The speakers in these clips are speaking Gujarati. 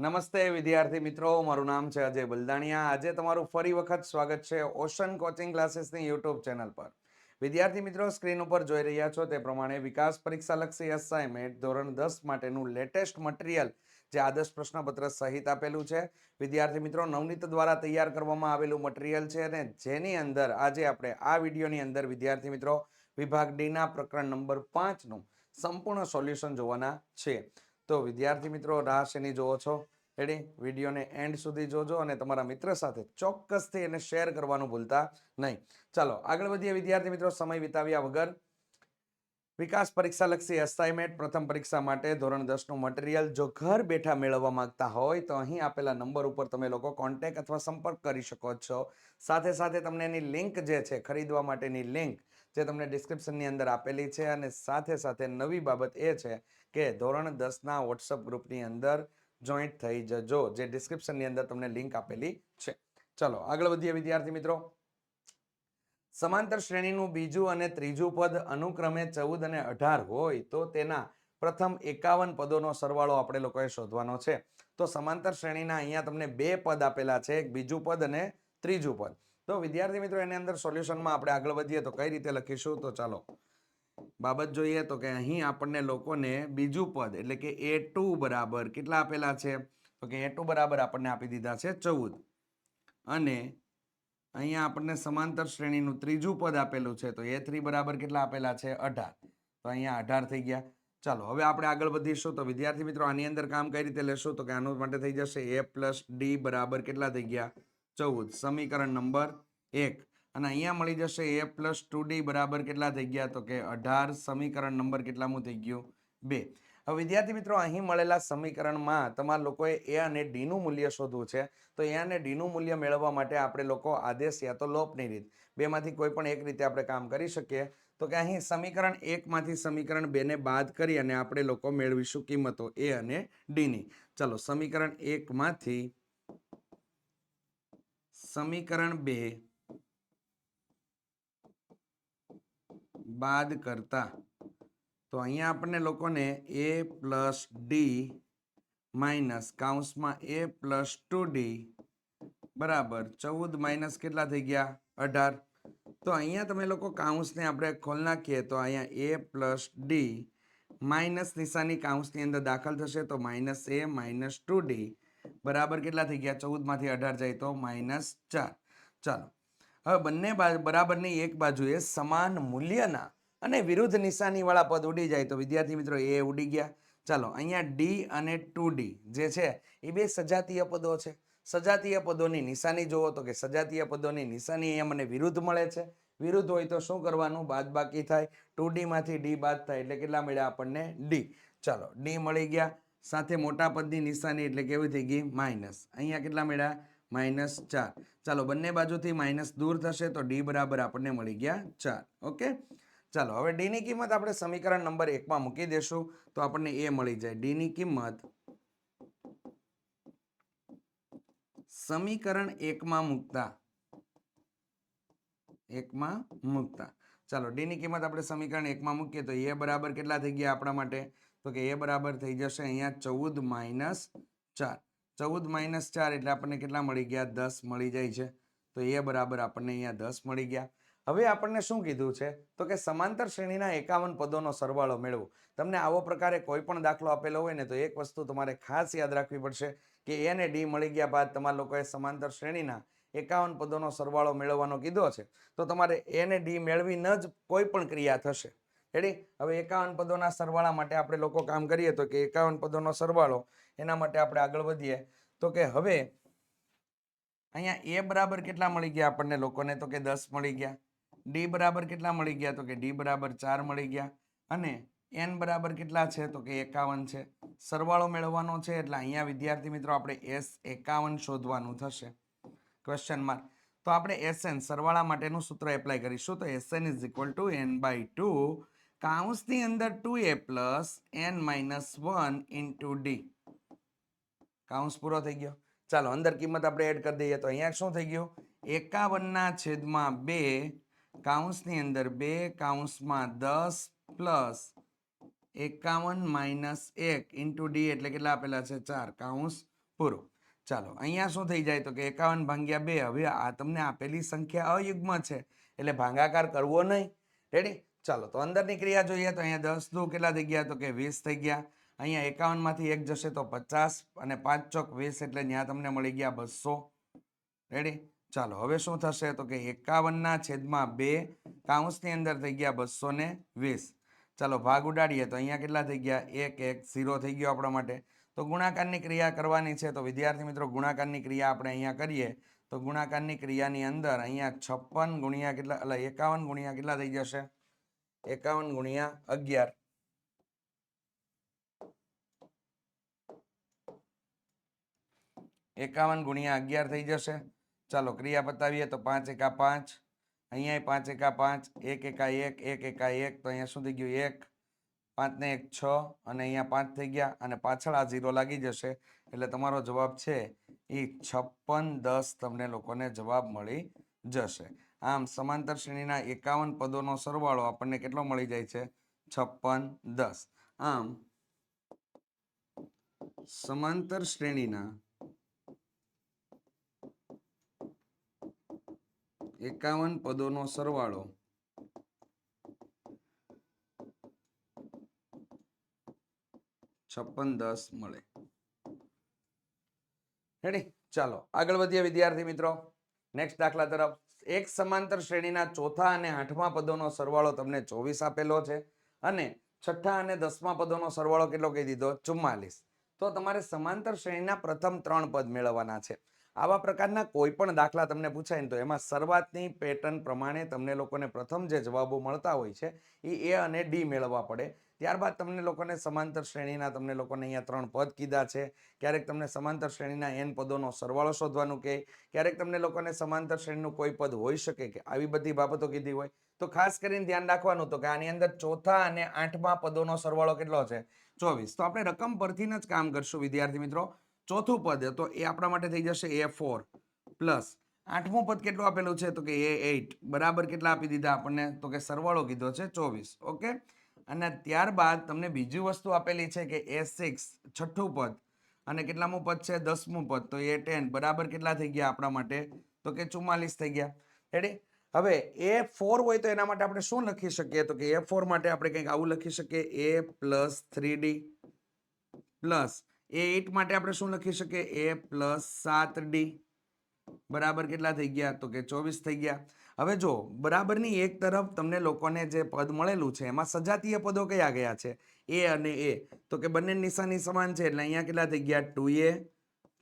નમસ્તે વિદ્યાર્થી મિત્રો, મારું નામ છે અજય બલદાણિયા. આજે તમારું ફરી વખત સ્વાગત છે ઓશન કોચિંગ ક્લાસીસની યુટ્યુબ ચેનલ પર. વિદ્યાર્થી મિત્રો, સ્ક્રીન ઉપર જોઈ રહ્યા છો તે પ્રમાણે વિકાસ પરીક્ષા લક્ષી અસાઇનમેન્ટ ધોરણ દસ માટેનું લેટેસ્ટ મટીરિયલ જે આદર્શ પ્રશ્નપત્ર સહિત આપેલું છે. વિદ્યાર્થી મિત્રો, નવનીત દ્વારા તૈયાર કરવામાં આવેલું મટીરિયલ છે અને જેની અંદર આજે આપણે આ વિડીયોની અંદર વિદ્યાર્થી મિત્રો, વિભાગ ડીના પ્રકરણ નંબર પાંચનું સંપૂર્ણ સોલ્યુશન જોવાના છે. તો વિદ્યાર્થી મિત્રો, રાહ શેની જોવો છો? રેડી વિડીયોને એન્ડ સુધી જોજો અને તમારા મિત્ર સાથે ચોક્કસથી એને શેર કરવાનું ભૂલતા નહીં. ચાલો, આગળ વધીએ. વિદ્યાર્થી મિત્રો, સમય વિતાવ્યા વગર વિકાસ પરીક્ષા લક્ષી અસાઇનમેન્ટ પ્રથમ પરીક્ષા માટે ધોરણ દસનું મટીરિયલ જો ઘર બેઠા મેળવવા માંગતા હોય, તો અહીં આપેલા નંબર ઉપર તમે લોકો કોન્ટેક અથવા સંપર્ક કરી શકો છો. સાથે સાથે તમને એની લિંક જે છે, ખરીદવા માટેની લિંક જે તમને ડિસ્ક્રિપ્શનની અંદર આપેલી છે અને સાથે સાથે નવી બાબત એ છે કે ધોરણ દસના વોટ્સઅપ ગ્રુપની અંદર જોઈન્ટ થઈ જજો, જે ડિસ્ક્રિપ્શનની અંદર તમને લિંક આપેલી છે. ચલો, આગળ વધીએ વિદ્યાર્થી મિત્રો. સમાંતર શ્રેણીનું બીજું અને ત્રીજું પદ અનુક્રમે ચૌદ અને અઢાર હોય તો તેના પ્રથમ એકાવન પદોનો સરવાળો આપણે લોકોએ શોધવાનો છે. તો સમાંતર શ્રેણીના અહીંયા તમને બે પદ આપેલા છે, એક બીજું પદ અને ત્રીજું પદ. તો વિદ્યાર્થી મિત્રો, એની અંદર સોલ્યુશનમાં આપણે આગળ વધીએ તો કઈ રીતે લખીશું? તો ચાલો, બાબત જોઈએ તો કે અહીં આપણને લોકોને બીજું પદ એટલે કે એ ટુ બરાબર કેટલા આપેલા છે? તો કે એ બરાબર આપણને આપી દીધા છે ચૌદ. અને અહીંયા આપણને સમાંતર શ્રેણીનું ત્રીજું પદ આપેલું છે, તો એ થ્રી બરાબર કેટલા આપેલા છે? અઢાર. તો અહીંયા અઢાર થઈ ગયા. ચાલો, હવે આપણે આગળ વધીશું. તો વિદ્યાર્થી મિત્રો, આની અંદર કામ કઈ રીતે લેશું? તો કે આનું માટે થઈ જશે એ પ્લસ ડી બરાબર કેટલા થઈ ગયા? ચૌદ. સમીકરણ નંબર એક. અને અહીંયા મળી જશે એ પ્લસ ટુ ડી બરાબર કેટલા થઈ ગયા? તો કે અઢાર. સમીકરણ નંબર કેટલામું થઈ ગયું? બે. હવે વિદ્યાર્થી મિત્રો, અહીં મળેલા સમીકરણમાં તમારા લોકોએ એ અને ડીનું મૂલ્ય શોધવું છે. તો એ અને ડીનું મૂલ્ય મેળવવા માટે આપણે લોકો આદેશ યા તો લોપની રીત બેમાંથી કોઈ પણ એક રીતે આપણે કામ કરી શકીએ. તો કે અહીં સમીકરણ એકમાંથી સમીકરણ બેને બાદ કરી અને આપણે લોકો મેળવીશું કિંમતો એ અને ડીની ચલો, સમીકરણ એકમાંથી સમીકરણ બે બાદ કરતા તો અહીંયા આપણને લોકોને એ પ્લસ ડી માઇનસ કાઉન્સમાં એ પ્લસ ટુ ડી બરાબર ચૌદ માઇનસ કેટલા થઈ ગયા? અઢાર. તો અહીંયા તમે લોકો કાઉન્સને આપણે ખોલ નાખીએ તો અહીંયા એ પ્લસ ડી માઇનસ નિશાની કાઉન્સની અંદર દાખલ થશે તો minus A minus two D બરાબર કેટલા થઈ ગયા? ચૌદમાંથી અઢાર જાય તો માઇનસ ચાર. ચાલો. હવે બંને બરાબરની એક બાજુએ સમાન મૂલ્યના અને વિરુદ્ધ નિશાનીવાળા પદ ઉડી જાય તો વિદ્યાર્થી મિત્રો એ ઉડી ગયા. ચાલો, અહીંયા ડી અને ટુ ડી જે છે, એ બે સજાતીય પદો છે. સજાતીય પદોની નિશાની જુઓ તો કે સજાતીય પદોની નિશાની અહીંયા મને વિરુદ્ધ મળે છે. વિરુદ્ધ હોય તો શું કરવાનું? બાદ બાકી થાય. ટુ ડીમાંથી ડી બાદ થાય એટલે કેટલા મળ્યા આપણને? ડી ચાલો ડી મળી ગયા. સાથે મોટા પદની નિશાની એટલે કેવી થઈ ગઈ? માઇનસ અહીંયા કેટલા મળ્યા? માઇનસ ચાર. ચાલો, બંને બાજુથી માઇનસ દૂર થશે તો ડી બરાબર આપણને મળી ગયા ચાર. ઓકે? ચાલો, હવે ડીની કિંમત આપણે સમીકરણ નંબર એકમાં મૂકી દેશું, તો આપણને એ મળી જાય. ડીની કિંમત સમીકરણ એકમાં મૂકતા એકમાં મૂકતા. ચાલો ડીની કિંમત આપણે સમીકરણ એકમાં મૂકીએ, તો એ બરાબર કેટલા થઈ ગયા આપણા માટે? તો કે એ બરાબર થઈ જશે અહીંયા ચૌદ માઇનસ ચાર. ચૌદ માઇનસ ચાર એટલે આપણને કેટલા મળી ગયા? દસ મળી જાય છે. તો એ બરાબર આપણને અહીંયા દસ મળી ગયા. હવે આપણને શું કીધું છે? તો કે સમાંતર શ્રેણીના એકાવન પદોનો સરવાળો મેળવો. તમને આવો પ્રકારે કોઈ પણ દાખલો આપેલો હોય ને તો એક વસ્તુ તમારે ખાસ યાદ રાખવી પડશે કે એ અને ડી મળી ગયા બાદ તમારા લોકોએ સમાંતર શ્રેણીના એકાવન પદોનો સરવાળો મેળવવાનો કીધો છે. તો તમારે એ ને ડી મેળવીને જ કોઈ પણ ક્રિયા થશે. રેડી હવે એકાવન પદોના સરવાળા માટે આપણે લોકો કામ કરીએ તો કે એકાવન પદોનો સરવાળો, એના માટે આપણે આગળ વધીએ. તો કે હવે અહીંયા એ બરાબર કેટલા મળી ગયા આપણને લોકોને? તો કે દસ મળી ગયા. ડી બરાબર કેટલા મળી ગયા? તો કે ડી બરાબર ચાર મળી ગયા. અને એન બરાબર કેટલા છે? તો કે એકાવન છે. સરવાળો મેળવવાનો છે એટલે અહીંયા વિદ્યાર્થી મિત્રો આપણે એસ એકાવન શોધવાનું થશે. ક્વેશ્ચન માર્ક તો આપણે એસએન સરવાળા માટેનું સૂત્ર એપ્લાય કરીશું. તો SN is equal to N by two કાઉન્સની અંદર two A plus N minus one into D કાઉન્સ પૂરો થઈ ગયો. ચાલો, અંદર કિંમત આપણે એડ કરી દઈએ. તો અહીંયા શું થઈ ગયું? એકાવનના છેદમાં બે કાઉન્સની અંદર બે, કાઉન્સમાં દસ પ્લસ એકાવન માઇનસ એક ઇન્ટુ ડી એટલે કેટલા આપેલા છે? ચાર. કાઉન્સ પૂરો. ચાલો, અહીંયા શું થઈ જાય તો કે એકાવન ભાંગ્યા બે, હવે આ તમને આપેલી સંખ્યા અયુગ્મ છે, એટલે ભાંગાકાર કરવો નહીં. રેડી ચાલો, તો અંદરની ક્રિયા જોઈએ તો અહીંયા દસ દુ કેટલા થઈ ગયા તો કે વીસ થઈ ગયા. અહીંયા એકાવનમાંથી એક જશે તો પચાસ અને પાંચ ચોક વીસ એટલે ત્યાં તમને મળી ગયા બસો. રેડી ચાલો, હવે શું થશે તો કે એકાવનના છેદમાં બે કાઉન્સની અંદર થઈ ગયા બસો ને વીસ. ચાલો, ભાગ ઉડાડીએ તો અહીંયા કેટલા થઈ ગયા? એક એક, ઝીરો થઈ ગયો આપણા માટે. તો ગુણાકારની ક્રિયા કરવાની છે. તો વિદ્યાર્થી મિત્રો, ગુણાકારની ક્રિયા આપણે અહીંયા કરીએ. તો ગુણાકારની ક્રિયાની અંદર અહીંયા છપ્પન ગુણ્યા કેટલા, એટલે એકાવન ગુણ્યા કેટલા થઈ જશે? એકાવન ગુણ્યા અગિયાર. એકાવન ગુણ્યા અગિયાર થઈ જશે. ચાલો ક્રિયા બતાવીએ તો પાંચ એકા પાંચ અહીંયા પાંચ એકા પાંચ, એક એકા એક એક એકા એક, તો અહીંયા થઈ ગયું? એક, પાંચને એક છ, અને અહીંયા પાંચ થઈ ગયા, અને પાછળ આ ઝીરો લાગી જશે. એટલે તમારો જવાબ છે એ છપ્પન દસ તમને લોકોને જવાબ મળી જશે. આમ સમાંતર શ્રેણીના એકાવન પદોનો સરવાળો આપણને કેટલો મળી જાય છે? છપ્પન દસ. આમ, સમાંતર શ્રેણીના એકાવન પદોનો સરવાળો. છપ્પન દસ મળે. રેડી ચાલો, આગળ વધીએ વિદ્યાર્થી મિત્રો. નેક્સ્ટ દાખલા તરફ. એક સમાંતર શ્રેણીના ચોથા અને આઠમા પદોનો સરવાળો તમને ચોવીસ આપેલો છે અને છઠ્ઠા અને દસમા પદોનો સરવાળો કેટલો કહી દીધો? ચુમ્માલીસ. તો તમારે સમાંતર શ્રેણીના પ્રથમ ત્રણ પદ મેળવવાના છે. આવા પ્રકારના કોઈ પણ દાખલા તમને પૂછાય ને તો એમાં શરૂઆતની પેટર્ન પ્રમાણે તમને લોકોને પ્રથમ જે જવાબો મળતા હોય છે, એ એ અને ડી મેળવવા પડે. ત્યારબાદ તમને લોકોને સમાંતર શ્રેણીના, તમને લોકોને અહીંયા ત્રણ પદ કીધા છે. ક્યારેક તમને સમાંતર શ્રેણીના એન પદોનો સરવાળો શોધવાનું કહે. ક્યારેક તમને લોકોને સમાંતર શ્રેણીનું કોઈ પદ હોઈ શકે કે આવી બધી બાબતો કીધી હોય. તો ખાસ કરીને ધ્યાન રાખવાનું તો કે આની અંદર ચોથા અને આઠમા પદોનો સરવાળો કેટલો છે? ચોવીસ. તો આપણે રકમ પરથી જ કામ કરશું, વિદ્યાર્થી મિત્રો. ચોથું પદ તો એ આપણા માટે થઈ જશે એ ફોર પ્લસ આઠમું પદ કેટલું આપેલું છે? તો કે એ એઇટ બરાબર કેટલા આપી દીધા આપણને? તો કે સરવાળો કીધો છે ચોવીસ. ઓકે? અને ત્યારબાદ તમને બીજી વસ્તુ આપેલી છે કે એ સિક્સ છઠ્ઠું પદ. અને કેટલામું પદ છે? દસમું પદ. તો એ ટેન બરાબર કેટલા થઈ ગયા આપણા માટે? તો કે ચુમ્માલીસ થઈ ગયા. રેડી હવે એ ફોર હોય તો એના માટે આપણે શું લખી શકીએ? તો કે એ ફોર માટે આપણે કંઈક આવું લખી શકીએ. A plus three D plus A eight માટે આપણે શું લખી શકીએ? એ પ્લસ સાત ડી બરાબર કેટલા થઈ ગયા? તો કે ચોવીસ થઈ ગયા. હવે જો, બરાબરની એક તરફ તમને લોકોને જે પદ મળેલું છે, એમાં સજાતીય પદો કયા ગયા છે? એ અને એ. તો કે બંને નિશાની સમાન છે, એટલે અહીંયા કેટલા થઈ ગયા? ટુ એ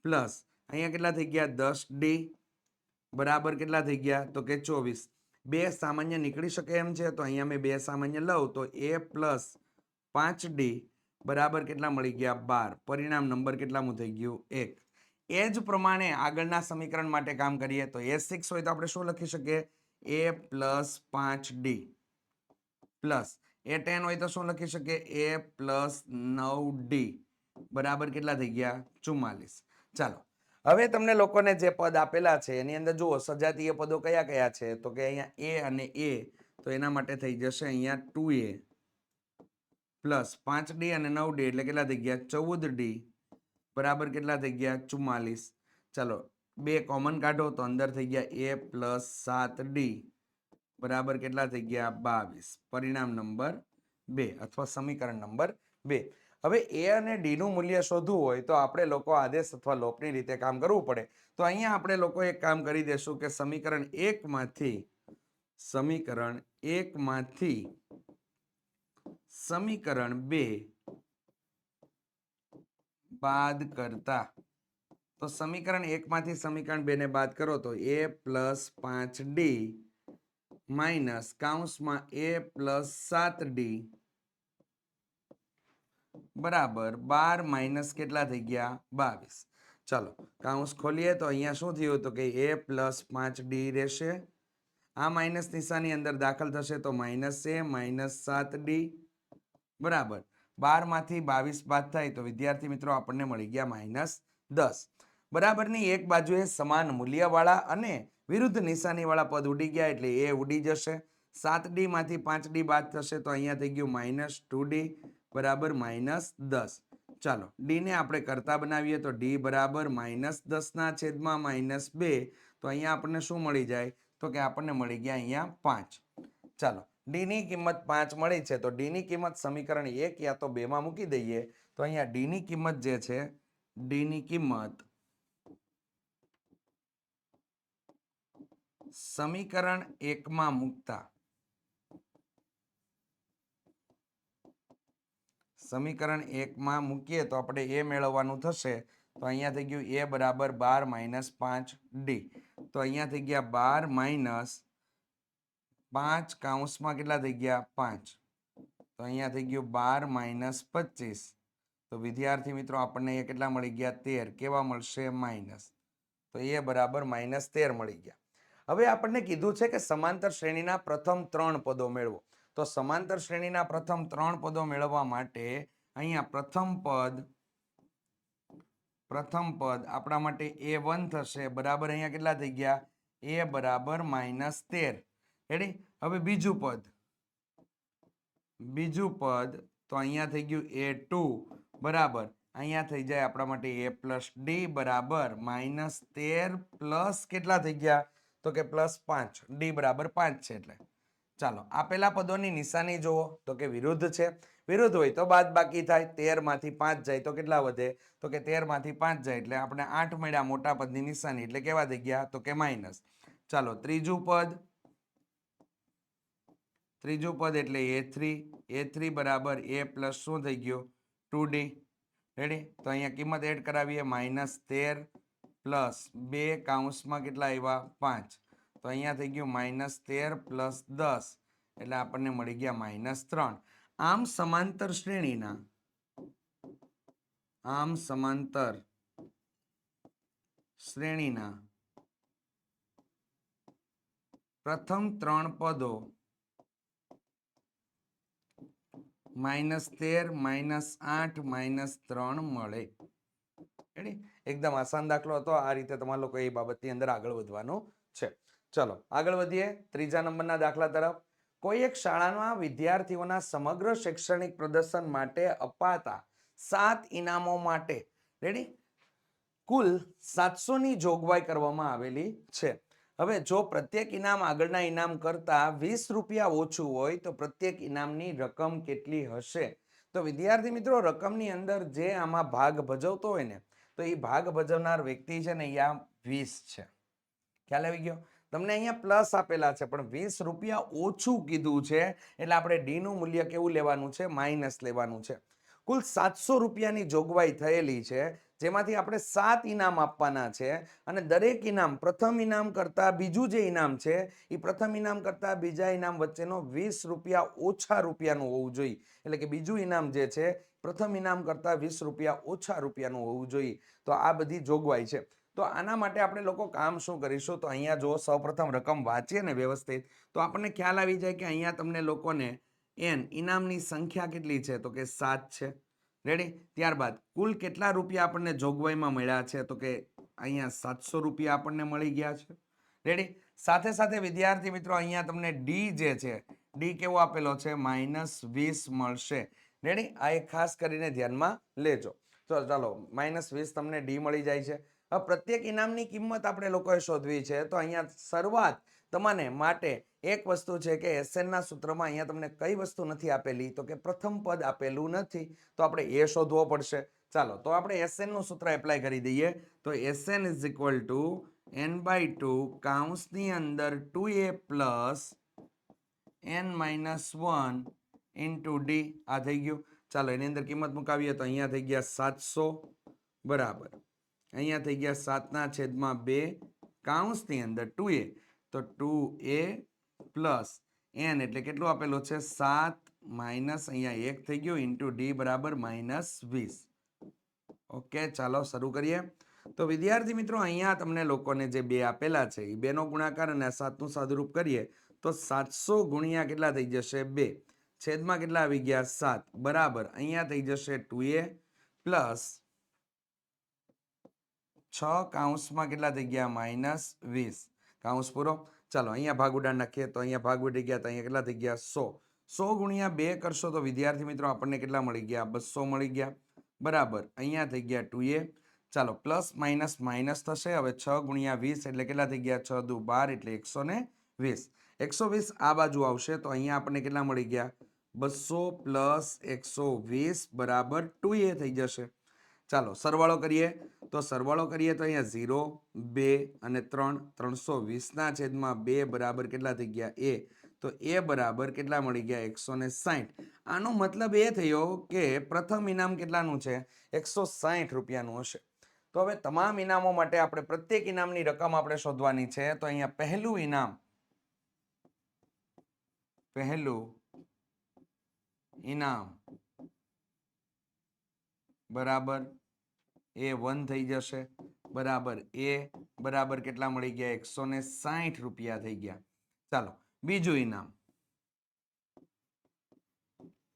પ્લસ અહીંયા કેટલા થઈ ગયા? દસ ડી બરાબર કેટલા થઈ ગયા? તો કે ચોવીસ. બે સામાન્ય નીકળી શકે એમ છે, તો અહીંયા મેં બે સામાન્ય લઉં, તો એ પ્લસ પાંચ ડી બરાબર કેટલા મળી ગયા? બાર. પરિણામ નંબર કેટલામું થઈ ગયું? એક. એ જ પ્રમાણે આગળના સમીકરણ માટે કામ કરીએ તો એ સિક્સ હોય તો આપણે શું લખી શકીએ? એ પ્લસ પાંચ ડી. પ્લસ. એ ટેન હોય તો શું લખી શકીએ? એ પ્લસ નવ ડી. બરાબર કેટલા થઈ ગયા? ચુમ્માલીસ. ચાલો. હવે તમને લોકોને જે પદ આપેલા છે, એની અંદર જુઓ, સજાતીય પદો કયા કયા છે? તો કે અહીંયા એ અને એ, તો એના માટે થઈ જશે અહીંયા ટુ એ. પ્લસ પાંચ ડી અને નવ ડી એટલે કેટલા થઈ ગયા? ચૌદ ડી. બરાબર કેટલા થઈ ગયા? ચુમ્માલીસ. ચાલો, બે કોમન કાઢો તો અંદર થઈ ગયા એ પ્લસ સાત ડી. બરાબર કેટલા થઈ ગયા? બાવીસ. પરિણામ નંબર બે અથવા સમીકરણ નંબર બે. હવે એ અને ડી નું મૂલ્ય શોધવું હોય તો આપણે લોકો આદેશ અથવા લોપની રીતે કામ કરવું પડે. તો અહીંયા આપણે લોકો એક કામ કરી દેશું કે સમીકરણ એકમાંથી સમીકરણ એકમાંથી સમીકરણ બે બાદ કરતા. તો સમીકરણ એકમાંથી સમીકરણ બે ને બાદ કરો તો એ પ્લસ પાંચ ડી માઇનસ કાઉન્સમાં એ પ્લસ સાત ડી બરાબર બાર માઇનસ કેટલા થઈ ગયા? બાવીસ. ચાલો, કાઉન્સ ખોલીએ તો અહીંયા શું થયું તો કે એ પ્લસ પાંચ ડી રહેશે. આ માઇનસ નિશાની અંદર દાખલ થશે તો માઇનસ એ, માઇનસ સાત ડી. બરાબર. બારમાંથી બાવીસ બાદ થાય તો વિદ્યાર્થી મિત્રો આપણને મળી ગયા માઇનસ દસ. બરાબરની એક બાજુએ સમાન મૂલ્યવાળા અને વિરુદ્ધ નિશાનીવાળા પદ ઉડી ગયા એટલે એ ઉડી જશે. સાત ડીમાંથી પાંચ ડી બાદ થશે તો અહીંયા થઈ ગયું માઇનસ ટુ ડી બરાબર માઇનસ દસ. ચાલો, ડીને આપણે કરતા બનાવીએ તો ડી બરાબર માઇનસ દસના છેદમાં માઇનસ બે. તો અહીંયા આપણને શું મળી જાય? તો કે આપણને મળી ગયા અહીંયા પાંચ. ચાલો ડીની કિંમત પાંચ મળી છે, તો ડીની કિંમત સમીકરણ એક યા તો બેમાં મૂકી દઈએ. તો અહીંયા ડીની કિંમત જે છે, ડીની કિંમત સમીકરણ એકમાં મૂકતા. સમીકરણ એકમાં મૂકીએ તો આપણે એ મેળવવાનું થશે. તો અહીંયા થઈ ગયું એ બરાબર બાર માઇનસ પાંચ ડી. તો અહીંયા થઈ ગયા બાર માઇનસ પાંચ કાઉન્સમાં કેટલા થઈ ગયા? પાંચ. તો અહીંયા થઈ ગયું બાર માઇનસ પચીસ. તો વિદ્યાર્થી મિત્રો, આપણને અહીંયા કેટલા મળી ગયા? તેર. કેવા મળશે? માઇનસ. તો એ બરાબર માઇનસ તેર મળી ગયા. હવે આપણને કીધું છે કે સમાંતર શ્રેણીના પ્રથમ ત્રણ પદો મેળવો. તો સમાંતર શ્રેણીના પ્રથમ ત્રણ પદો મેળવવા માટે અહીંયા પ્રથમ પદ પ્રથમ પદ આપણા માટે એ વન થશે. બરાબર અહીંયા કેટલા થઈ ગયા? એ બરાબર માઇનસ તેર. રેડી હવે બીજું પદ. બીજું પદ તો અહીંયા થઈ ગયું એ ટુ બરાબર. અહીંયા થઈ જાય આપણા માટે એ પ્લસ ડી બરાબર. માઇનસ તેર પ્લસ કેટલા થઈ ગયા? તો કે પ્લસ પાંચ. ડી બરાબર પાંચ છે એટલે. ચાલો આપેલા પદોની નિશાની જુઓ. તો કે વિરુદ્ધ છે. વિરુદ્ધ હોય તો બાદ બાકી થાય. તેરમાંથી પાંચ જાય તો કેટલા વધે? તો કે તેરમાંથી પાંચ જાય એટલે આપણે આઠ મળ્યા મોટા પદની નિશાની. એટલે કેવા થઈ ગયા? તો કે માઇનસ ચાલો, ત્રીજું પદ. ત્રીજું પદ એટલે એ થ્રી એ થ્રી બરાબર એ પ્લસ શું થઈ ગયું? ટુ ડી રેડી તો અહીંયા કિંમત એડ કરાવીએ. માઇનસ તેર પ્લસ બે કાઉન્સમાં કેટલા આવ્યા? પાંચ. તો અહીંયા થઈ ગયું માઇનસ તેર પ્લસ દસ. એટલે આપણને મળી ગયા માઇનસ ત્રણ. આમ સમાંતર શ્રેણીના, આમ સમાંતર શ્રેણીના પ્રથમ ત્રણ પદો માઇનસ તેર માઇનસ આઠ માઇનસ ત્રણ મળે. એકદમ આસાન દાખલો હતો. આ રીતે તમારા લોકો એ બાબતની અંદર આગળ વધવાનું છે. ચલો, આગળ વધીએ ત્રીજા નંબરના દાખલા તરફ. કોઈ એક શાળામાં વિદ્યાર્થીઓના સમગ્ર શૈક્ષણિક પ્રદર્શન માટે અપાતા સાત ઇનામો માટે. રેડી કુલ સાતસોની જોગવાઈ કરવામાં આવેલી છે. હવે જો પ્રત્યેક ઇનામ આગળના ઇનામ કરતા વીસ રૂપિયા ઓછું હોય, તો પ્રત્યેક ઇનામની રકમ કેટલી હશે? તો વિદ્યાર્થી મિત્રો, રકમની અંદર જે આમાં ભાગ ભજવતો હોય ને, તો એ ભાગ ભજવનાર વ્યક્તિ છે ને અહીંયા વીસ છે. ખ્યાલ આવી ગયો? તમને અહીંયા પ્લસ આપેલા છે, પણ વીસ રૂપિયા ઓછું કીધું છે, એટલે આપણે ડીનું મૂલ્ય કેવું લેવાનું છે? માઇનસ લેવાનું છે. કુલ સાતસો રૂપિયાની જોગવાઈ થયેલી છે, જેમાંથી આપણે સાત ઇનામ આપવાના છે અને દરેક ઇનામ, પ્રથમ ઇનામ કરતાં બીજું જે ઇનામ છે, એ પ્રથમ ઇનામ કરતાં બીજા ઇનામ વચ્ચેનો વીસ રૂપિયા ઓછા રૂપિયાનું હોવું જોઈએ. એટલે કે બીજું ઇનામ જે છે, પ્રથમ ઇનામ કરતાં વીસ રૂપિયા ઓછા રૂપિયાનું હોવું જોઈએ. તો આ બધી જોગવાઈ છે. તો આના માટે આપણે લોકો કામ શું કરીશું? તો અહીંયા જો સૌપ્રથમ રકમ વાંચીએ ને વ્યવસ્થિત, તો આપણને ખ્યાલ આવી જાય કે અહીંયા તમને લોકોને એન ઇનામની સંખ્યા કેટલી છે? તો કે સાત છે. રેડી ત્યારબાદ, કુલ કેટલા રૂપિયા આપણને જોગવાઈમાં મળ્યા છે? તો કે અહીંયા સાતસો રૂપિયા આપણને મળી ગયા છે. રેડી સાથે સાથે વિદ્યાર્થી મિત્રો, અહીંયા તમને ડી જે છે ડી કેવો આપેલો છે? માઇનસ વીસ મળશે. રેડી આ એક ખાસ કરીને ધ્યાનમાં લેજો. તો ચાલો, માઇનસ વીસ તમને ડી મળી જાય છે. હવે પ્રત્યેક ઇનામની કિંમત આપણે લોકોએ શોધવી છે. તો અહીંયા શરૂઆત તમને માટે એક વસ્તુ છે કે એસએનના સૂત્રમાં અહીંયા તમને કઈ વસ્તુ નથી આપેલી, તો કે પ્રથમ પદ આપેલું નથી, તો આપણે એ શોધવો પડશે. ચાલો, તો આપણે એસએનનું સૂત્ર એપ્લાય કરી દઈએ. તો SN is equal to N by two કાઉન્સની અંદર two A plus N minus one into D આ થઈ ગયું. ચાલો, એની અંદર કિંમત મુકાવીએ તો અહીંયા થઈ ગયા સાતસો. બરાબર. અહીંયા થઈ ગયા સાતના છેદમાં બે કાઉન્સની અંદર ટુ એ તો ટુ એ પ્લસ એન એટલે કેટલું આપેલું છે? સાત માઇનસ અહીંયા એક થઈ ગયું ઇન્ટુ ડી બરાબર માઇનસ વીસ. ઓકે, ચાલો શરૂ કરીએ. તો વિદ્યાર્થી મિત્રો, અહીંયા તમને લોકોને જે બે આપેલા છે એ બેનો ગુણાકાર અને સાતનું સાદુરૂપ કરીએ, તો સાતસો ગુણ્યા કેટલા થઈ જશે? બે. છેદમાં કેટલા આવી ગયા? સાત. બરાબર. અહીંયા થઈ જશે ટુ એ પ્લસ છ કાઉન્સમાં કેટલા થઈ ગયા? માઇનસ વીસ. કાઉન્સ પૂરો. ચાલો, અહીંયા ભાગ ઉડાડ નાખીએ તો અહીંયા ભાગ ઉડી ગયા, તો અહીંયા કેટલા થઈ ગયા? સો. સો ગુણ્યા બે કરશો તો વિદ્યાર્થી મિત્રો આપણને કેટલા મળી ગયા? બસો મળી ગયા. બરાબર, અહીંયા થઈ ગયા ટુ એ ચાલો પ્લસ માઇનસ માઇનસ થશે, હવે છ ગુણ્યા વીસ એટલે કેટલા થઈ ગયા? છ દુ બાર એટલે એકસો ને વીસ. એકસો વીસ આ બાજુ આવશે તો અહીંયા આપણને કેટલા મળી ગયા? બસો પ્લસ એકસો વીસ બરાબર ટુ એ થઈ જશે. ચાલો, સરવાળો કરીએ. તો સરવાળો કરીએ તો અહીંયા ઝીરો, બે અને ત્રણ, ત્રણસો વીસના છેદમાં બે બરાબર કેટલા થઈ ગયા? એ. તો એ બરાબર કેટલા મળી ગયા? એકસો ને સાહીઠ આનો મતલબ એ થયો કે પ્રથમ ઇનામ કેટલાનું છે? એકસો સાહીઠ રૂપિયાનું હશે. તો હવે તમામ ઇનામો માટે આપણે પ્રત્યેક ઇનામની રકમ આપણે શોધવાની છે. તો અહીંયા પહેલું ઇનામ પહેલું ઇનામ બરાબર? એ વન થઈ જશે. બરાબર. એ બરાબર કેટલા મળી ગયા? એકસો ને સાહીઠ રૂપિયા થઈ ગયા. ચાલો, બીજું ઇનામ.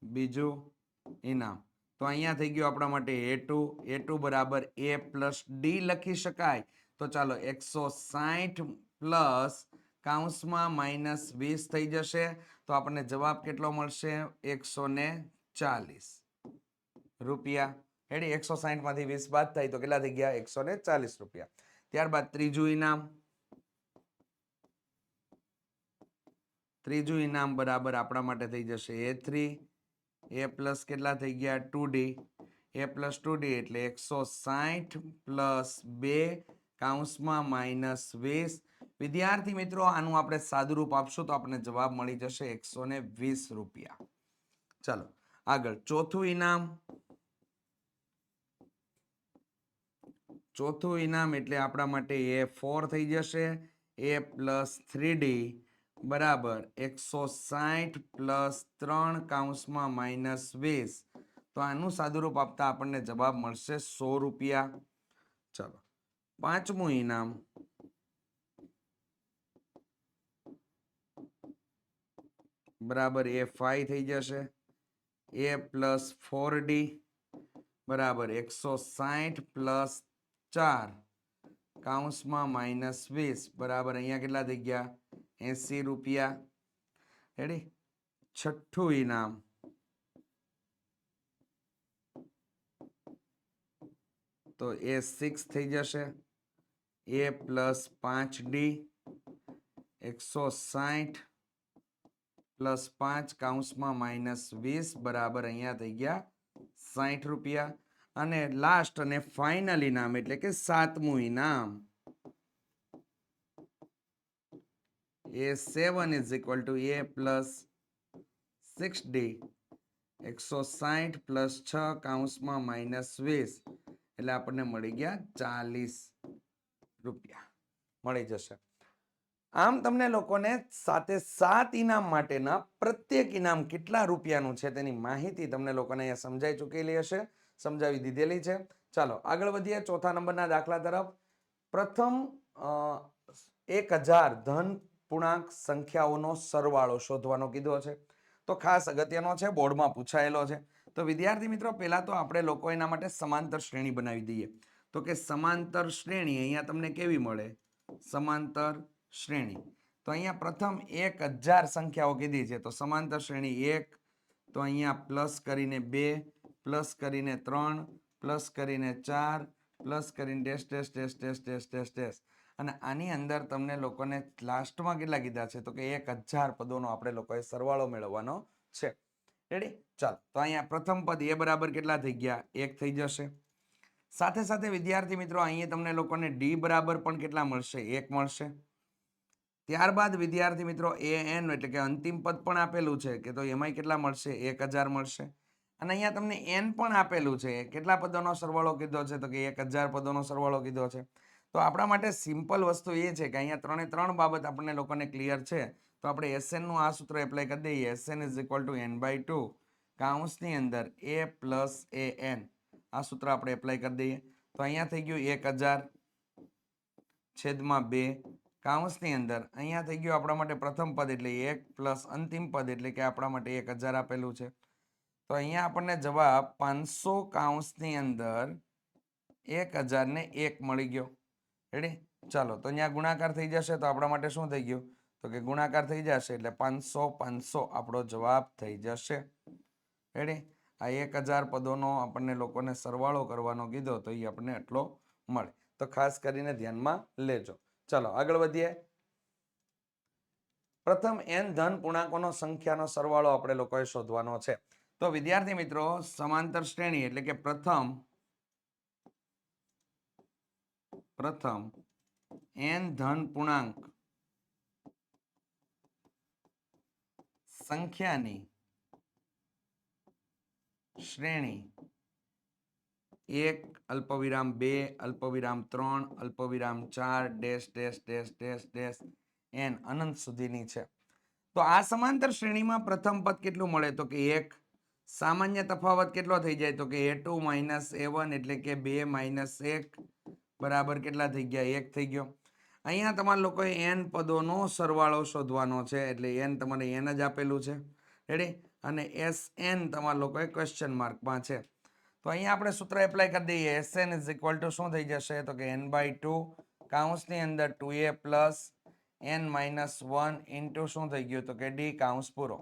બીજું ઇનામ. તો અહીંયા થઈ ગયું આપણા માટે એ ટુ. એ ટુ બરાબર એ પ્લસ ડી લખી શકાય. તો ચાલો, એકસો સાહીઠ પ્લસ કાઉન્સમાં માઇનસ વીસ થઈ જશે. તો આપણને જવાબ કેટલો મળશે? એકસો ચાલીસ રૂપિયા. હેડી એકસો સાહીઠમાંથી વીસ બાદ થાય તો કેટલા થઈ ગયા? એકસો ને ચાલીસ રૂપિયા. ત્યારબાદ ત્રીજું ઇનામ. ત્રીજું ઇનામ બરાબર આપણા માટે થઈ જશે એ થ્રી. એ પ્લસ કેટલા થઈ ગયા? Two D. A plus two D એટલે એકસો સાહીઠ પ્લસ બે કાઉન્સમાં માઇનસ વીસ. વિદ્યાર્થી મિત્રો, આનું આપણે સાદુરૂપ આપશું તો આપણને જવાબ મળી જશે એકસો ને વીસ રૂપિયા. ચાલો, આગળ ચોથું ઇનામ. ચોથું ઇનામ એટલે આપણા માટે એ ફોર થઈ જશે. એ પ્લસ થ્રી ડી બરાબર એકસો સાહીઠ પ્લસ ત્રણ કાઉન્સમાં માઇનસ વીસ. તો આનું સાદુરૂપ આપતા આપણને જવાબ મળશે સો રૂપિયા. ચલો, પાંચમું ઇનામ. બરાબર એ ફાઈવ થઈ જશે. એ પ્લસ ફોર ડી બરાબર એકસો સાહીઠ પ્લસ ચાર કાઉન્સમાં માઇનસ વીસ બરાબર અહીંયા કેટલા થઈ ગયા એસી રૂપિયા રેડી છઠ્ઠું ઇનામ તો એ સિક્સ થઈ જશે એ પ્લસ પાંચ ડી એકસો સાહીઠ પ્લસ પાંચ કાઉન્સમાં માઇનસ વીસ બરાબર અહીંયા થઈ ગયા સાહીઠ રૂપિયા અને લાસ્ટ અને ફાઇનલ ઇનામ એટલે કે સાતમું ઇનામ A seven is equal to A plus six D એકસો સાહીઠ પ્લસ છ કાઉન્સમાં માઇનસ વીસ. એટલે આપણને મળી ગયા ચાલીસ રૂપિયા. મળી જશે. આમ તમને લોકોને સાથે સાત ઇનામ માટેના પ્રત્યેક ઇનામ કેટલા રૂપિયાનું છે તેની માહિતી તમને લોકોને અહીંયા સમજાઈ ચૂકેલી હશે. સમજાવી દીધેલી છે. ચાલો, આગળ વધીએ ચોથા નંબરના દાખલા તરફ. પ્રથમ એક હજાર ધન પૂર્ણાંક સંખ્યાઓનો સરવાળો શોધવાનો કીધો છે. તો ખાસ અગત્યનો છે, બોર્ડમાં પૂછાયેલો છે. તો વિદ્યાર્થી મિત્રો, પહેલાં તો આપણે લોકો એના માટે સમાંતર શ્રેણી બનાવી દઈએ. તો કે સમાંતર શ્રેણી અહીંયા તમને કેવી મળે? સમાંતર શ્રેણી. તો અહીંયા પ્રથમ એક હજાર સંખ્યાઓ કીધી છે. તો સમાંતર શ્રેણી એક, તો અહીંયા પ્લસ કરીને બે પ્લસ કરીને ત્રણ, પ્લસ કરીને ચાર, પ્લસ કરીને dash dash dash dash dash dash dash. અને આની અંદર તમને લોકોને લાસ્ટમાં કેટલા કીધા છે? તો કે એક હજાર પદોનો આપણે લોકોએ સરવાળો મેળવવાનો છે. રેડી ચાલો. તો અહીંયા પ્રથમ પદ એ બરાબર કેટલા થઈ ગયા? એક થઈ જશે. સાથે સાથે વિદ્યાર્થી મિત્રો, અહીંયા તમને લોકોને ડી બરાબર પણ કેટલા મળશે? એક મળશે. ત્યારબાદ વિદ્યાર્થી મિત્રો એ એન એટલે કે અંતિમ પદ પણ આપેલું છે કે તો એમાંય કેટલા મળશે? એક હજાર મળશે. અને અહીંયા તમને એન પણ આપેલું છે. કેટલા પદોનો સરવાળો કીધો છે? તો કે એક હજાર પદોનો સરવાળો કીધો છે. તો આપણા માટે સિમ્પલ વસ્તુ એ છે કે અહીંયા ત્રણે ત્રણ બાબત આપણને લોકોને ક્લિયર છે. તો આપણે એસએનનું આ સૂત્ર એપ્લાય કરી દઈએ. SN is equal to N by two કાઉન્સની અંદર એ પ્લસ એ એન આ સૂત્ર આપણે એપ્લાય કરી દઈએ. તો અહીંયા થઈ ગયું એક હજાર છેદમાં બે. કાઉન્સની અંદર અહીંયા થઈ ગયું આપણા માટે પ્રથમ પદ એટલે એક પ્લસ અંતિમ પદ એટલે કે આપણા માટે એક હજાર આપેલું છે. તો અહીંયા આપણને જવાબ પાંચસો કાઉન્સની અંદર એક હજારને એક મળી ગયો. રેડી ચાલો, તો અહીંયા ગુણાકાર થઈ જશે તો આપણા માટે શું થઈ ગયું? તો કે ગુણાકાર થઈ જશે એટલે પાંચસો પાંચસો આપણો જવાબ થઈ જશે. રેડી આ એક હજાર પદોનો આપણને લોકોને સરવાળો કરવાનો કીધો તો એ આપણને એટલો મળે. તો ખાસ કરીને ધ્યાનમાં લેજો. ચાલો, આગળ વધીએ. પ્રથમ એન ધન પૂર્ણાંકોનો સંખ્યાનો સરવાળો આપણે લોકોએ શોધવાનો છે. તો વિદ્યાર્થી મિત્રો, સમાંતર શ્રેણી એટલે કે પ્રથમ પ્રથમ એન ધન પૂર્ણાંક સંખ્યાની શ્રેણી એક, અલ્પવિરામ બે, અલ્પવિરામ ત્રણ, અલ્પવિરામ ચાર, dash dash dash dash dash, N અનંત સુધીની છે. તો આ સમાંતર શ્રેણીમાં પ્રથમ પદ કેટલું મળે? તો કે એક સામાન્ય તફાવત કેટલો થઈ જાય? તો કે A two minus A one એટલે કે બે માઇનસ એક બરાબર કેટલા થઈ ગયા? એક થઈ ગયો. અહીંયા તમારા લોકોએ એન પદોનો સરવાળો શોધવાનો છે, એટલે એન તમારે એન જ આપેલું છે. રેડી અને એસ એન તમારા લોકોએ ક્વેશ્ચન માર્કમાં છે. તો અહીંયા આપણે સૂત્ર એપ્લાય કરી દઈએ. S N is equal to શું થઈ જશે? તો કે એન બાય ટુ કાઉન્સની અંદર two A plus N minus one into શું થઈ ગયું? તો કે ડી કાઉન્સ પૂરો.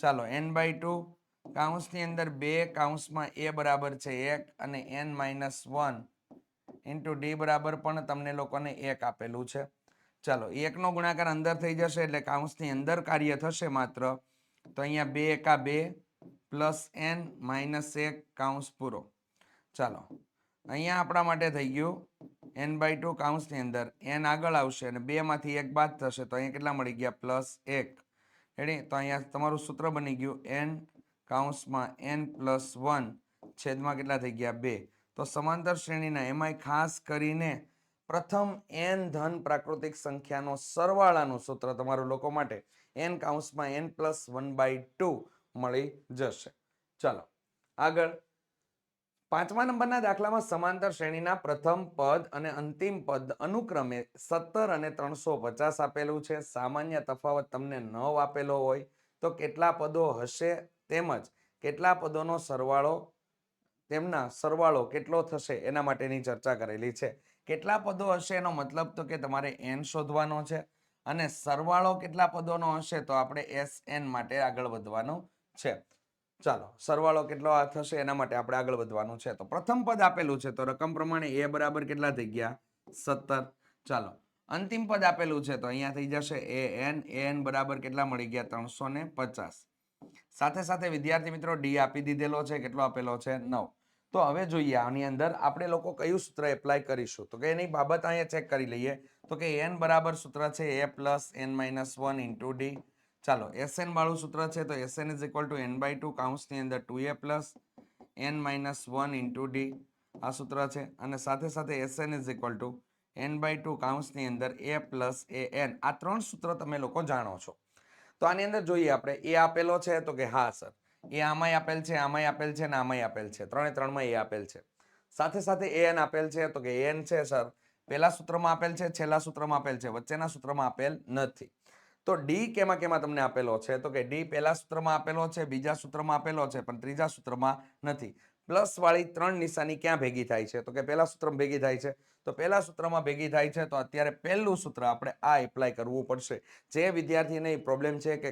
ચાલો એન બાય ટુ કાઉન્સની અંદર બે કાઉન્સમાં એ બરાબર છે એક અને N minus one into D બરાબર પણ તમને લોકોને એક આપેલું છે. ચાલો, એકનો ગુણાકાર અંદર થઈ જશે એટલે કાઉન્સની અંદર કાર્ય થશે માત્ર. તો અહીંયા બે એકા બે પ્લસ એન માઇનસ એક કાઉન્સ પૂરો. ચાલો, અહીંયા આપણા માટે થઈ ગયું એન બાય ટુ કાઉન્સની અંદર. એન આગળ આવશે અને બેમાંથી એક બાદ થશે. તો અહીંયા કેટલા મળી ગયા? પ્લસ એક. એટલે તો અહીંયા તમારું સૂત્ર બની ગયું એન કાઉન્સમાં એન પ્લસ વન છેદમાં કેટલા થઈ ગયા? બે. તો સમાંતર શ્રેણીના એમાંય ખાસ કરીને પ્રથમ એન ધન પ્રાકૃતિક સંખ્યાનો સરવાળાનું સૂત્ર તમારું લોકો માટે N કાઉન્સમાં N plus one by two મળી જશે. ચાલો, આગળ. પાંચમા નંબરના દાખલામાં સમાંતર શ્રેણીના પ્રથમ પદ અને અંતિમ પદ અનુક્રમે સત્તર અને ત્રણસો પચાસ આપેલું છે. સામાન્ય તફાવત તમને નવ આપેલો હોય તો કેટલા પદો હશે? તેમજ કેટલા પદોનો સરવાળો, તેમના સરવાળો કેટલો થશે એના માટેની ચર્ચા કરેલી છે. કેટલા પદો હશે એનો મતલબ તો કે તમારે એન શોધવાનો છે અને સરવાળો કેટલા પદોનો હશે તો આપણે એસ એન માટે આગળ વધવાનું છે. ચાલો, સરવાળો કેટલો આ થશે એના માટે આપણે આગળ વધવાનું છે. તો પ્રથમ પદ આપેલું છે તો રકમ પ્રમાણે એ બરાબર કેટલા થઈ ગયા? સત્તર. ચાલો, અંતિમ પદ આપેલું છે તો અહીંયા થઈ જશે એ એન એ એન બરાબર કેટલા મળી ગયા? ત્રણસો ને પચાસ. સાથે સાથે વિદ્યાર્થી મિત્રો ડી આપી દીધેલો છે, કેટલો આપેલો છે? નવ. તો હવે જોઈએ, આની અંદર આપણે લોકો કયું સૂત્ર એપ્લાય કરીશું? તો કે એની બાબત અહીંયા ચેક કરી લઈએ. તો કે એન બરાબર સૂત્ર છે A plus N minus one into D ચાલો એસએન વાળું સૂત્ર છે, તો SN is equal to N by two કાઉન્સની અંદર two A plus N minus one into D આ સૂત્ર છે. અને સાથે સાથે SN is equal to N by two કાઉન્સની અંદર એ પ્લસ એ એન આ ત્રણ સૂત્ર તમે લોકો જાણો છો. તો આની અંદર જોઈએ આપણે, એ આપેલો છે તો કે હા, સર. એ આમાંય આપેલ છે, આમાંય આપેલ છે ને આમાંય આપેલ છે. ત્રણે ત્રણમાં એ આપેલ છે. સાથે સાથે એ એન આપેલ છે તો કે એન છે, સર. પહેલા સૂત્રમાં આપેલ છે, છેલ્લા સૂત્રમાં આપેલ છે. વચ્ચેના સૂત્રમાં આપેલ નથી. તો ડી કેમાં કેમાં તમને આપેલો છે? તો કે ડી પહેલા સૂત્રમાં આપેલો છે, બીજા સૂત્રમાં આપેલો છે, પણ ત્રીજા સૂત્રમાં નથી. પ્લસ વાળી ત્રણ નિશાની ક્યાં ભેગી થાય છે? તો કે પહેલા સૂત્રમાં ભેગી થાય છે. તો પહેલા સૂત્રમાં ભેગી થાય છે, તો અત્યારે પહેલું સૂત્ર આપણે આ એપ્લાય કરવું પડશે. જે વિદ્યાર્થીને પ્રોબ્લેમ છે કે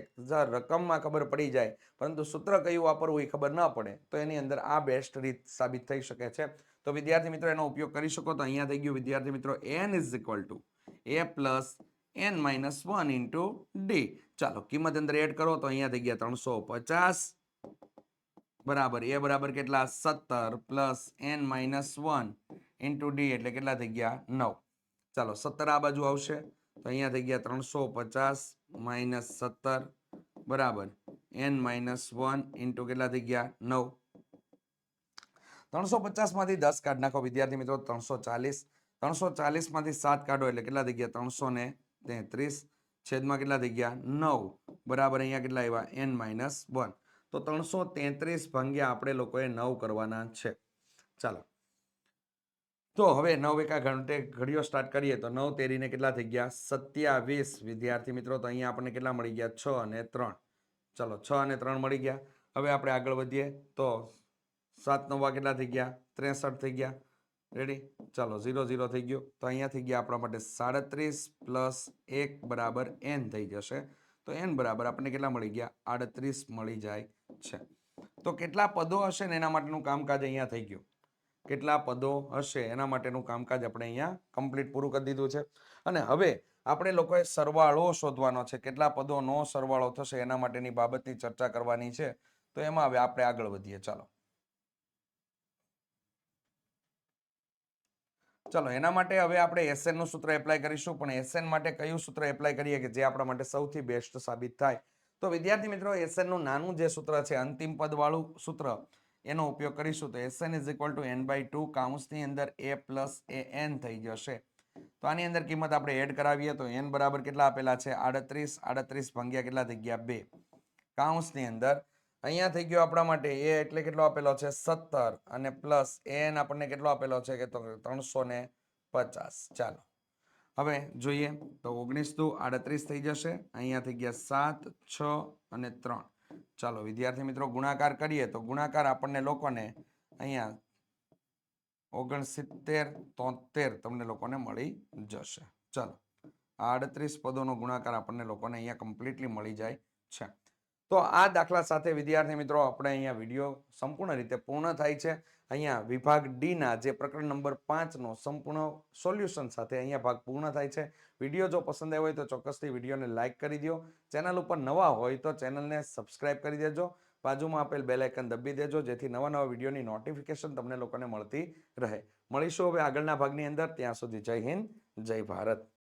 રકમમાં ખબર પડી જાય, પરંતુ સૂત્ર કયું વાપરવું એ ખબર ન પડે, તો એની અંદર આ બેસ્ટ રીત સાબિત થઈ શકે છે. તો વિદ્યાર્થી મિત્રો, એનો ઉપયોગ કરી શકો તો અહીંયા થઈ ગયું. વિદ્યાર્થી મિત્રો N is equal to A plus N minus one into D ચાલો કિંમત અંદર એડ કરો તો અહીંયા થઈ ગયા ત્રણસો પચાસ. બરાબર. એ બરાબર કેટલા? સત્તર plus N minus one into D એટલે કેટલા થઈ ગયા? નવ. ચાલો, સત્તર આ બાજુ આવશે. તો અહીંયા થઈ ગયા ત્રણસો પચાસ માઇનસ સત્તર. બરાબર. એન માઇનસ વન ઇન્ટુ કેટલા થઈ ગયા? નવ. ત્રણસો પચાસમાંથી દસ કાઢ નાખો વિદ્યાર્થી મિત્રો, ત્રણસો ચાલીસ. ત્રણસો ચાલીસમાંથી સાત કાઢો એટલે કેટલા થઈ ગયા? ત્રણસો ને તેત્રીસ. છેદમાં કેટલા થઈ ગયા? નવ. બરાબર, અહીંયા કેટલા આવ્યા? N minus one. તો ત્રણસો તેત્રીસ ભંગ્યા આપણે લોકોએ નવ કરવાના છે. ચાલો. તો હવે નવ એકા ઘંટે ઘડીઓ સ્ટાર્ટ કરીએ તો નવ તેરીને કેટલા થઈ ગયા? સત્યાવીસ. વિદ્યાર્થી મિત્રો, તો અહીંયા આપણને કેટલા મળી ગયા? છ અને ત્રણ. ચલો, છ અને ત્રણ મળી ગયા. હવે આપણે આગળ વધીએ તો સાત નવા કેટલા થઈ ગયા? ત્રેસઠ થઈ ગયા. રેડી ચાલો, ઝીરો ઝીરો થઈ ગયો. તો અહીંયા થઈ ગયા આપણા માટે સાડત્રીસ પ્લસ એક બરાબર એન થઈ જશે. તો એન બરાબર આપણને કેટલા મળી ગયા? આડત્રીસ મળી જાય છે. તો કેટલા પદો હશે ને એના માટેનું કામકાજ અહીંયા થઈ ગયું? કેટલા પદો હશે એના માટેનું કામકાજ આપણે અહીંયા કમ્પ્લીટ પૂરું કરી દીધું છે. અને હવે આપણે લોકોએ સરવાળો શોધવાનો છે. કેટલા પદોનો સરવાળો થશે એના માટેની બાબતની ચર્ચા કરવાની છે. તો એમાં હવે આપણે આગળ વધીએ. ચાલો. ચલો, એના માટે હવે આપણે એસએનનું સૂત્ર એપ્લાય કરીશું, પણ એસએન માટે કયું સૂત્ર એપ્લાય કરીએ કે જે આપણા માટે સૌથી બેસ્ટ સાબિત થાય? તો વિદ્યાર્થી મિત્રો એસએનનું નાનું જે સૂત્ર છે, અંતિમ પદવાળું સૂત્ર, એનો ઉપયોગ કરીશું. તો SN is equal to N by two કાઉન્સની અંદર એ પ્લસ એ એન થઈ જશે. તો આની અંદર કિંમત આપણે એડ કરાવીએ તો એન બરાબર કેટલા આપેલા છે? આડત્રીસ આડત્રીસ ભાગ્યા કેટલા થઈ ગયા? બે. કાઉન્સની અંદર અહીંયા થઈ ગયો આપણા માટે એ એટલે કેટલો આપેલો છે? સત્તર. અને પ્લસ એન આપણને કેટલો આપેલો છે કે ત્રણસો ને પચાસ. ચાલો. હવે જોઈએ તો ઓગણીસ દુ આડત્રીસ થઈ જશે. અહીંયા થઈ ગયા સાત, છ અને ત્રણ. ચાલો, વિદ્યાર્થી મિત્રો, ગુણાકાર કરીએ તો ગુણાકાર આપણને લોકોને અહીંયા ઓગણસિત્તેર, તોતેર તમને લોકોને મળી જશે. ચાલો. આડત્રીસ પદોનો ગુણાકાર આપણને લોકોને અહીંયા કમ્પ્લીટલી મળી જાય છે. તો આ દાખલા સાથે, વિદ્યાર્થી મિત્રો, આપણે અહીંયા વીડિયો સંપૂર્ણ રીતે પૂર્ણ થાય છે. અહીંયા વિભાગ ડીના જે પ્રકરણ નંબર પાંચનો સંપૂર્ણ સોલ્યુશન સાથે અહીંયા ભાગ પૂર્ણ થાય છે. વીડિયો જો પસંદ આવ્યો હોય તો ચોક્કસથી વિડીયોને લાઇક કરી દો. ચેનલ ઉપર નવા હોય તો ચેનલને સબસ્ક્રાઇબ કરી દેજો. બાજુમાં આપેલ બેલ દબી દેજો, જેથી નવા નવા વિડીયોની નોટિફિકેશન તમને લોકોને મળતી રહે. મળીશું હવે આગળના ભાગની અંદર. ત્યાં સુધી જય હિન્દ, જય ભારત.